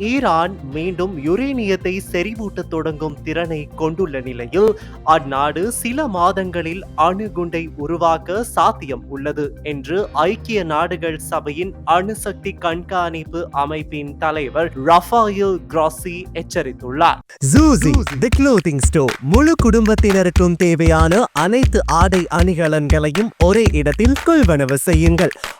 Iran மீண்டும் யுரேனியத்தை செறிவூட்டத் தொடங்கும் திறனை கொண்டுள்ள நிலையில் அந்நாடு சில மாதங்களில் அணுகுண்டை உருவாக்க சாத்தியம் உள்ளது என்று ஐக்கிய நாடுகள் சபையின் அணுசக்தி கண்காணிப்பு அமைப்பின் தலைவர் ரஃபாயில் கிராசி எச்சரித்துள்ளார். ஜூசி தி க்ளோத்திங் ஸ்டோர் முழு குடும்பத்தினருக்கும் தேவையான அனைத்து ஆடை அணிகலன்களையும் ஒரே இடத்தில் கொள்வனவு செய்யுங்கள்.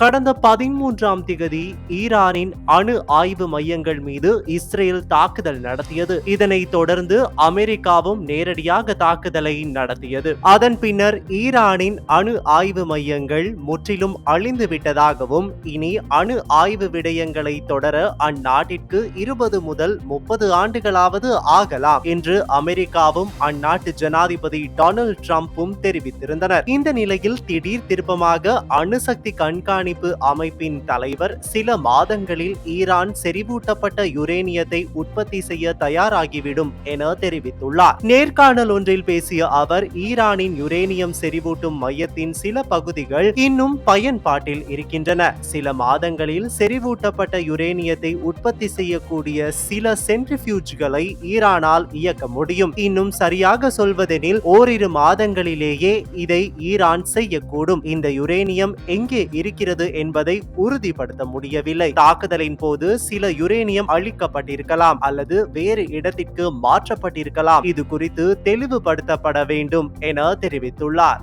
கடந்த பதிமூன்றாம் திகதி ஈரானின் அணு ஆய்வு மையங்கள் மீது இஸ்ரேல் தாக்குதல் நடத்தியது. இதனைத் தொடர்ந்து அமெரிக்காவும் நேரடியாக தாக்குதலை நடத்தியது. அதன் பின்னர் ஈரானின் அணு ஆய்வு மையங்கள் முற்றிலும் அழிந்து விட்டதாகவும் இனி அணு ஆய்வு விடயங்களை தொடர அந்நாட்டிற்கு இருபது முதல் முப்பது ஆண்டுகளாவது ஆகலாம் என்று அமெரிக்காவும் அந்நாட்டு ஜனாதிபதி டொனால்ட் ட்ரம்ப்பும் தெரிவித்திருந்தனர். இந்த நிலையில் திடீர் திருப்பமாக அணுசக்தி கண்காணி கண்காணிப்பு அமைப்பின் தலைவர் சில மாதங்களில் ஈரான் செறிவூட்டப்பட்ட யுரேனியத்தை உற்பத்தி செய்ய தயாராகிவிடும் என தெரிவித்துள்ளார். நேர்காணல் ஒன்றில் பேசிய அவர் ஈரானின் யுரேனியம் செறிவூட்டும் மையத்தின் சில பகுதிகள் இன்னும் பயன்பாட்டில் இருக்கின்றன. சில மாதங்களில் செறிவூட்டப்பட்ட யுரேனியத்தை உற்பத்தி செய்யக்கூடிய சில சென்ட்ரிஃபியூஜ்களை ஈரானால் இயக்க முடியும். இன்னும் சரியாக சொல்வதெனில் ஓரிரு மாதங்களிலேயே இதை ஈரான் செய்யக்கூடும். இந்த யுரேனியம் எங்கே இருக்கிறது இருக்கிறது என்பதை உறுதிப்படுத்த முடியவில்லை. தாக்குதலின் போது சில யுரேனியம் அழிக்கப்பட்டிருக்கலாம் அல்லது வேறு இடத்திற்கு மாற்றப்பட்டிருக்கலாம். இது குறித்து தெளிவுபடுத்தப்பட வேண்டும் என தெரிவித்துள்ளார்.